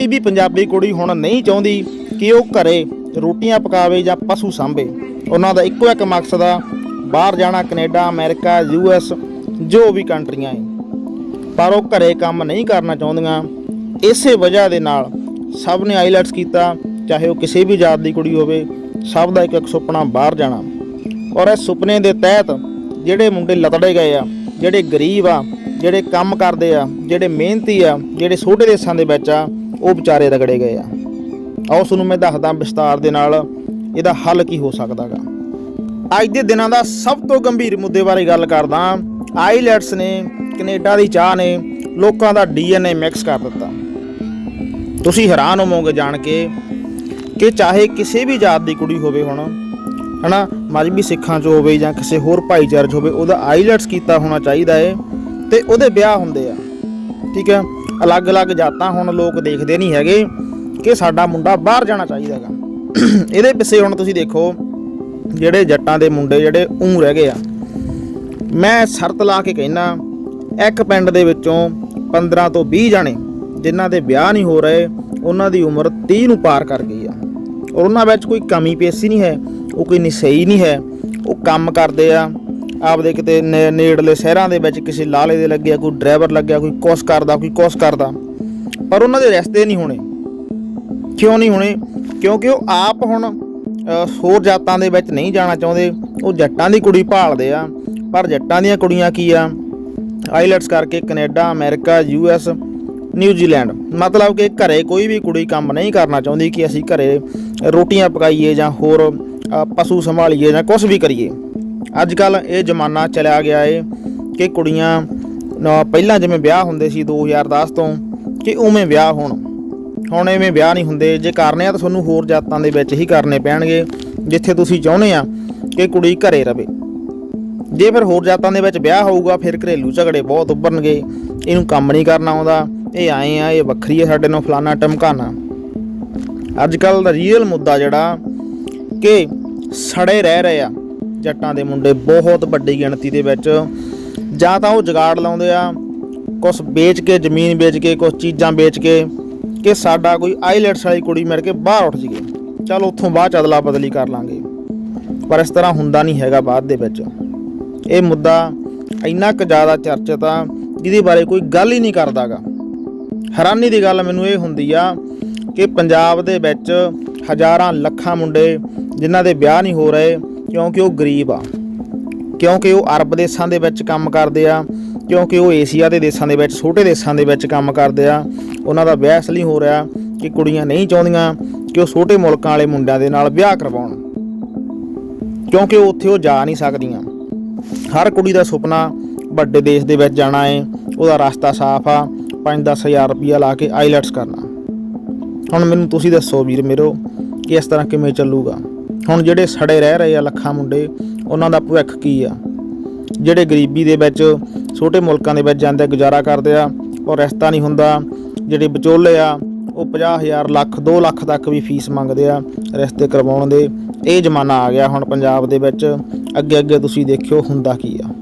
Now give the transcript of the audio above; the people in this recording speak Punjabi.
ਕੋਈ ਵੀ ਪੰਜਾਬੀ ਕੁੜੀ ਹੁਣ ਨਹੀਂ ਚਾਹੁੰਦੀ ਕਿ ਉਹ ਘਰੇ ਰੋਟੀਆਂ ਪਕਾਵੇ ਜਾਂ ਪਸ਼ੂ ਸਾਂਭੇ। ਉਹਨਾਂ ਦਾ ਇੱਕੋ ਇੱਕ ਮਕਸਦ ਆ, ਬਾਹਰ ਜਾਣਾ ਕੈਨੇਡਾ, ਅਮਰੀਕਾ ਯੂਐਸ ਜੋ ਵੀ ਕੰਟਰੀਆਂ ਹੈ ਪਰ ਉਹ ਘਰੇ ਕੰਮ ਨਹੀਂ ਕਰਨਾ ਚਾਹੁੰਦੀਆਂ। ਇਸੇ ਵਜ੍ਹਾ ਦੇ ਨਾਲ ਸਭ ਨੇ ਆਈਲੈਟਸ ਕੀਤਾ, ਚਾਹੇ ਉਹ ਕਿਸੇ ਵੀ ਜਾਤ ਦੀ ਕੁੜੀ ਹੋਵੇ, ਸਭ ਦਾ ਇੱਕ ਇੱਕ ਸੁਪਨਾ ਬਾਹਰ ਜਾਣਾ। ਔਰ ਇਸ ਸੁਪਨੇ ਦੇ ਤਹਿਤ ਜਿਹੜੇ ਮੁੰਡੇ ਲਤੜੇ ਗਏ ਆ, ਜਿਹੜੇ ਗਰੀਬ ਆ, ਜਿਹੜੇ ਕੰਮ ਕਰਦੇ ਆ, ਜਿਹੜੇ ਮਿਹਨਤੀ ਆ, ਜਿਹੜੇ ਛੋਟੇ ਦੇਸ਼ਾਂ ਦੇ ਵਿੱਚ ਆ ਉਹ ਵਿਚਾਰੇ ਰਗੜੇ ਗਏ ਆ। ਆਓ ਤੁਹਾਨੂੰ ਮੈਂ ਦੱਸਦਾ ਵਿਸਤਾਰ ਦੇ ਨਾਲ ਇਹਦਾ ਹੱਲ ਕੀ ਹੋ ਸਕਦਾਗਾ। ਅੱਜ ਦੇ ਦਿਨਾਂ ਦਾ ਸਭ ਤੋਂ ਗੰਭੀਰ ਮੁੱਦੇ ਬਾਰੇ ਗੱਲ ਕਰਦਾ ਆਈਲੈਟਸ ਨੇ, ਕੈਨੇਡਾ ਦੀ ਚਾਹ ਨੇ, ਲੋਕਾਂ ਦਾ ਡੀਐਨਏ ਮਿਕਸ ਕਰ ਦਿੱਤਾ। ਤੁਸੀਂ ਹੈਰਾਨ ਹੋਵੋਗੇ ਜਾਣ ਕੇ ਕਿ ਚਾਹੇ ਕਿਸੇ ਵੀ ਜਾਤ ਦੀ ਕੁੜੀ ਹੋਵੇ ਹੁਣ, ਹਨਾ ਮਜਬੀ ਸਿੱਖਾਂ 'ਚ ਹੋਵੇ ਜਾਂ ਕਿਸੇ ਹੋਰ ਭਾਈਚਾਰੇ 'ਚ ਹੋਵੇ, ਉਹਦਾ ਆਈਲੈਟਸ ਕੀਤਾ ਹੋਣਾ ਚਾਹੀਦਾ ਏ ਤੇ ਉਹਦੇ ਵਿਆਹ ਹੁੰਦੇ ਆ। ਠੀਕ ਹੈ? ਅਲੱਗ-ਅਲੱਗ ਜਾਤਾਂ ਹੁਣ ਲੋਕ ਦੇਖਦੇ ਨਹੀਂ ਹੈਗੇ ਕਿ ਸਾਡਾ ਮੁੰਡਾ ਬਾਹਰ ਜਾਣਾ ਚਾਹੀਦਾ ਹੈਗਾ। ਇਹਦੇ ਪਿੱਛੇ ਹੁਣ ਤੁਸੀਂ ਦੇਖੋ, ਜਿਹੜੇ ਜੱਟਾਂ ਦੇ ਮੁੰਡੇ ਜਿਹੜੇ ਉਂ ਰਹਿ ਗਏ ਆ। ਮੈਂ ਸ਼ਰਤ ਲਾ ਕੇ ਕਹਿਣਾ ਇੱਕ ਪਿੰਡ ਦੇ ਵਿੱਚੋਂ 15 ਤੋਂ 20 ਜਾਣੇ ਜਿਨ੍ਹਾਂ ਦੇ ਵਿਆਹ ਨਹੀਂ ਹੋ ਰਹੇ, ਉਹਨਾਂ ਦੀ ਉਮਰ 30 ਨੂੰ ਪਾਰ ਕਰ ਗਈ ਆ। ਔਰ ਉਹਨਾਂ ਵਿੱਚ ਕੋਈ ਕਮੀ ਪੇਸ਼ੀ ਨਹੀਂ ਹੈ, ਉਹ ਕੋਈ ਨਿਸਈ ਨਹੀਂ ਹੈ, ਉਹ ਕੰਮ ਕਰਦੇ ਆ ਆਪਦੇ ਕਿਤੇ ਨੇੜਲੇ ਸ਼ਹਿਰਾਂ ਦੇ ਵਿੱਚ ਕਿਸੇ ਲਾਲੇ ਦੇ ਲੱਗਿਆ, ਕੋਈ ਡਰਾਈਵਰ ਲੱਗਿਆ, ਕੋਈ ਕੁਛ ਕਰਦਾ, ਕੋਈ ਕੁਛ ਕਰਦਾ। ਪਰ ਉਹਨਾਂ ਦੇ ਰਸਤੇ ਨਹੀਂ ਹੋਣੇ। ਕਿਉਂ ਨਹੀਂ ਹੋਣੇ? ਕਿਉਂਕਿ ਉਹ ਆਪ ਹੁਣ ਹੋਰ ਜਾਤਾਂ ਦੇ ਵਿੱਚ ਨਹੀਂ ਜਾਣਾ ਚਾਹੁੰਦੇ। ਉਹ ਜੱਟਾਂ ਦੀ ਕੁੜੀ ਭਾਲਦੇ ਆ। ਪਰ ਜੱਟਾਂ ਦੀਆਂ ਕੁੜੀਆਂ ਕੀ ਆ? ਆਈਲੈਟਸ ਕਰਕੇ ਕੈਨੇਡਾ, ਅਮਰੀਕਾ, ਯੂਐਸ, ਨਿਊਜ਼ੀਲੈਂਡ। ਮਤਲਬ ਕਿ ਘਰੇ ਕੋਈ ਵੀ ਕੁੜੀ ਕੰਮ ਨਹੀਂ ਕਰਨਾ ਚਾਹੁੰਦੀ ਕਿ ਅਸੀਂ ਘਰੇ ਰੋਟੀਆਂ ਪਕਾਈਏ ਜਾਂ ਹੋਰ ਪਸ਼ੂ ਸੰਭਾਲੀਏ ਜਾਂ ਕੁਝ ਵੀ ਕਰੀਏ। ਅੱਜ ਕੱਲ ਇਹ ਜ਼ਮਾਨਾ ਚਲਿਆ ਗਿਆ ਏ ਕਿ ਕੁੜੀਆਂ ਪਹਿਲਾਂ ਜਿਵੇਂ ਵਿਆਹ ਹੁੰਦੇ ਸੀ 2010 ਤੋਂ ਕਿ ਉਵੇਂ ਵਿਆਹ ਹੋਣ। ਹੁਣ ਐਵੇਂ ਵਿਆਹ ਨਹੀਂ ਹੁੰਦੇ। ਜੇ ਕਰਨੇ ਆ ਤਾਂ ਤੁਹਾਨੂੰ ਹੋਰ ਜਾਤਾਂ ਦੇ ਵਿੱਚ ਹੀ ਕਰਨੇ ਪੈਣਗੇ, ਜਿੱਥੇ ਤੁਸੀਂ ਚਾਹੁੰਦੇ ਆ ਕਿ ਕੁੜੀ ਘਰੇ ਰਵੇ। ਜੇ ਫਿਰ ਹੋਰ ਜਾਤਾਂ ਦੇ ਵਿੱਚ ਵਿਆਹ ਹੋਊਗਾ, ਫਿਰ ਘਰੇਲੂ ਝਗੜੇ ਬਹੁਤ ਉੱਭਰਨਗੇ। ਇਹਨੂੰ ਕੰਮ ਨਹੀਂ ਕਰਨਾ ਆਉਂਦਾ। ਇਹ ਆਏ ਆ, ਇਹ ਵੱਖਰੀ ਹੈ ਸਾਡੇ ਨਾਲ ਫਲਾਨਾ ਟਮਕਾਣਾ ਅੱਜ ਕੱਲ ਦਾ ਰੀਅਲ ਮੁੱਦਾ ਜਿਹੜਾ ਕਿ ਸੜੇ ਰਹਿ ਰਹੇ ਆ। ਜੱਟਾਂ ਦੇ ਮੁੰਡੇ ਬਹੁਤ ਵੱਡੀ ਗਿਣਤੀ ਦੇ ਵਿੱਚ। ਜਾਂ ਤਾਂ ਉਹ ਜਗਾੜ ਲਾਉਂਦੇ ਆ, ਕੁਛ ਵੇਚ ਕੇ, ਜ਼ਮੀਨ ਵੇਚ ਕੇ, ਕੁਛ ਚੀਜ਼ਾਂ ਵੇਚ ਕੇ ਕਿ ਸਾਡਾ ਕੋਈ ਆਈਲੈਟਸ ਵਾਲੀ ਕੁੜੀ ਮਿਲ ਕੇ ਬਾਹਰ ਉੱਠ ਜੀਏ। ਚਲ ਉੱਥੋਂ ਬਾਅਦ ਅਦਲਾ ਬਦਲੀ ਕਰ ਲਾਂਗੇ। ਪਰ ਇਸ ਤਰ੍ਹਾਂ ਹੁੰਦਾ ਨਹੀਂ ਹੈਗਾ ਬਾਅਦ ਦੇ ਵਿੱਚ। ਇਹ ਮੁੱਦਾ ਇੰਨਾ ਕੁ ਜ਼ਿਆਦਾ ਚਰਚਿਤ ਆ, ਜਿਹਦੇ ਬਾਰੇ ਕੋਈ ਗੱਲ ਹੀ ਨਹੀਂ ਕਰਦਾਗਾ। ਹੈਰਾਨੀ ਦੀ ਗੱਲ ਮੈਨੂੰ ਇਹ ਹੁੰਦੀ ਆ ਕਿ ਪੰਜਾਬ ਦੇ ਵਿੱਚ ਹਜ਼ਾਰਾਂ ਲੱਖਾਂ ਮੁੰਡੇ ਜਿਨ੍ਹਾਂ ਦੇ ਵਿਆਹ ਨਹੀਂ ਹੋ ਰਹੇ ਕਿਉਂਕਿ ਉਹ ਗਰੀਬ ਆ। ਕਿਉਂਕਿ ਉਹ ਅਰਬ ਦੇਸ਼ਾਂ ਦੇ ਵਿੱਚ ਕੰਮ ਕਰਦੇ ਆ। ਕਿਉਂਕਿ ਉਹ ਏਸ਼ੀਆ ਦੇ ਦੇਸ਼ਾਂ ਦੇ ਵਿੱਚ, ਛੋਟੇ ਦੇਸ਼ਾਂ ਦੇ ਵਿੱਚ ਕੰਮ ਕਰਦੇ ਆ। ਉਹਨਾਂ ਦਾ ਵਿਆਹ ਇਸ ਲਈ ਹੋ ਰਿਹਾ ਕਿ ਕੁੜੀਆਂ ਨਹੀਂ ਚਾਹੁੰਦੀਆਂ ਕਿ ਉਹ ਛੋਟੇ ਮੁਲਕਾਂ ਵਾਲੇ ਮੁੰਡਿਆਂ ਦੇ ਨਾਲ ਵਿਆਹ ਕਰਵਾਉਣ। ਕਿਉਂਕਿ ਉਹ ਉੱਥੇ ਉਹ ਜਾ ਨਹੀਂ ਸਕਦੀਆਂ। ਹਰ ਕੁੜੀ ਦਾ ਸੁਪਨਾ ਵੱਡੇ ਦੇਸ਼ ਦੇ ਵਿੱਚ ਜਾਣਾ ਏ। ਉਹਦਾ ਰਸਤਾ ਸਾਫ਼ ਆ। 5-10000 ਰੁਪਇਆ ਲਾ ਕੇ ਆਈਲੈਟਸ ਕਰਨਾ। ਹੁਣ ਮੈਨੂੰ ਤੁਸੀਂ ਦੱਸੋ ਵੀਰ, ਮੇਰੋ, ਕਿ ਇਸ ਤਰ੍ਹਾਂ ਕਿਵੇਂ ਚੱਲੂਗਾ? ਹੁਣ ਜਿਹੜੇ ਸੜੇ ਰਹਿ ਰਹੇ ਆ ਲੱਖਾਂ ਮੁੰਡੇ, ਉਹਨਾਂ ਦਾ ਭਵਿੱਖ ਕੀ ਆ? ਜਿਹੜੇ ਗਰੀਬੀ ਦੇ ਵਿੱਚ, ਛੋਟੇ ਮੁਲਕਾਂ ਦੇ ਵਿੱਚ ਜਾਂਦੇ ਗੁਜ਼ਾਰਾ ਕਰਦੇ ਆ, ਉਹ ਰਸਤਾ ਨਹੀਂ ਹੁੰਦਾ। ਜਿਹੜੇ ਵਿਚੋਲੇ ਆ, ਉਹ 50000 ਲੱਖ 2 ਲੱਖ ਤੱਕ ਵੀ ਫੀਸ ਮੰਗਦੇ ਆ ਰਸਤੇ ਕਰਵਾਉਣ ਦੇ। ਇਹ ਜ਼ਮਾਨਾ ਆ ਗਿਆ ਹੁਣ ਪੰਜਾਬ ਦੇ ਵਿੱਚ। ਅੱਗੇ ਅੱਗੇ ਤੁਸੀਂ ਦੇਖਿਓ ਹੁੰਦਾ ਕੀ ਆ।